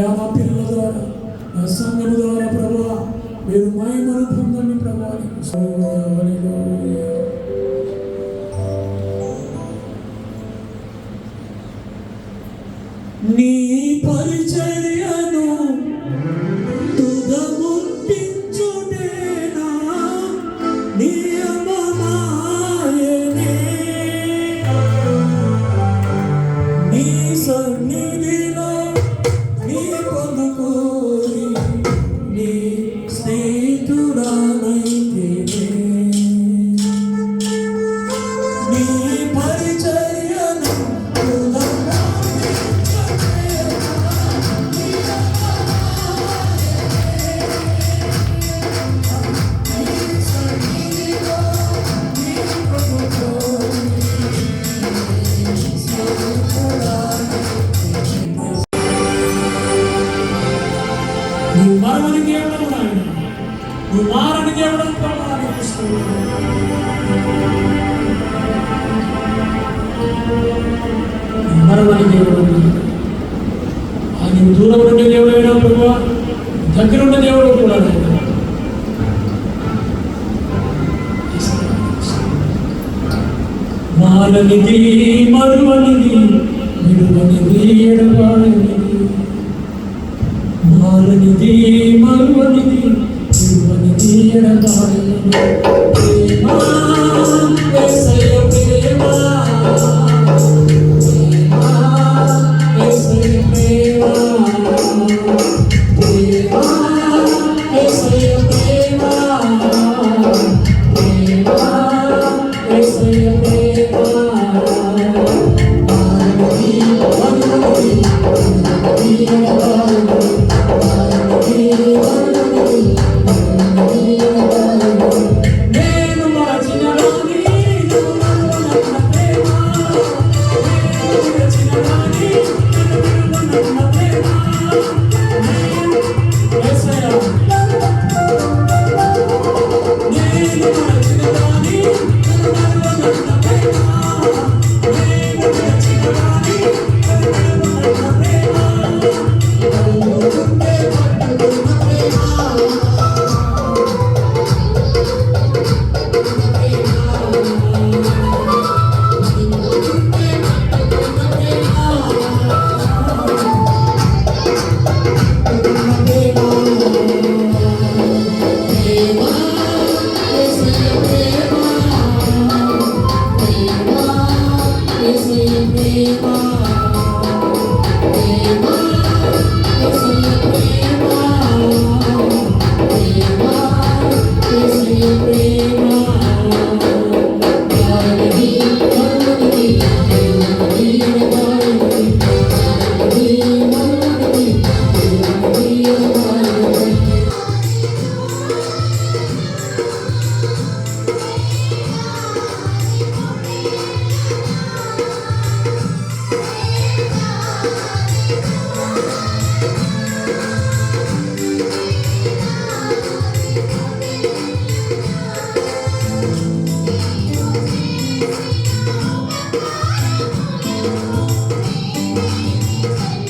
అయా నా పిల్లల ద్వారా నా సంఘము ద్వారా ప్రభా మీరు మహిమను పొందండి ప్రభా నీ పరిచర్యను తుదముట్టించుటేనా? నీ నువ్వు మరవని దేవుడు నాయన. నువ్వు మారని దేవుడు మరవని దేవుడు ఆ నువ్వు దూరం ఉండే దేవుడు అయినా ప్రభు దగ్గర ఉన్న దేవుడు కూడా నాయన. మారనిది మరువనిది విడువనిది ఎడబాడనిది మారనిది మరువనిది విడువనిది ఎడబాడనిది「はいはいはいはい」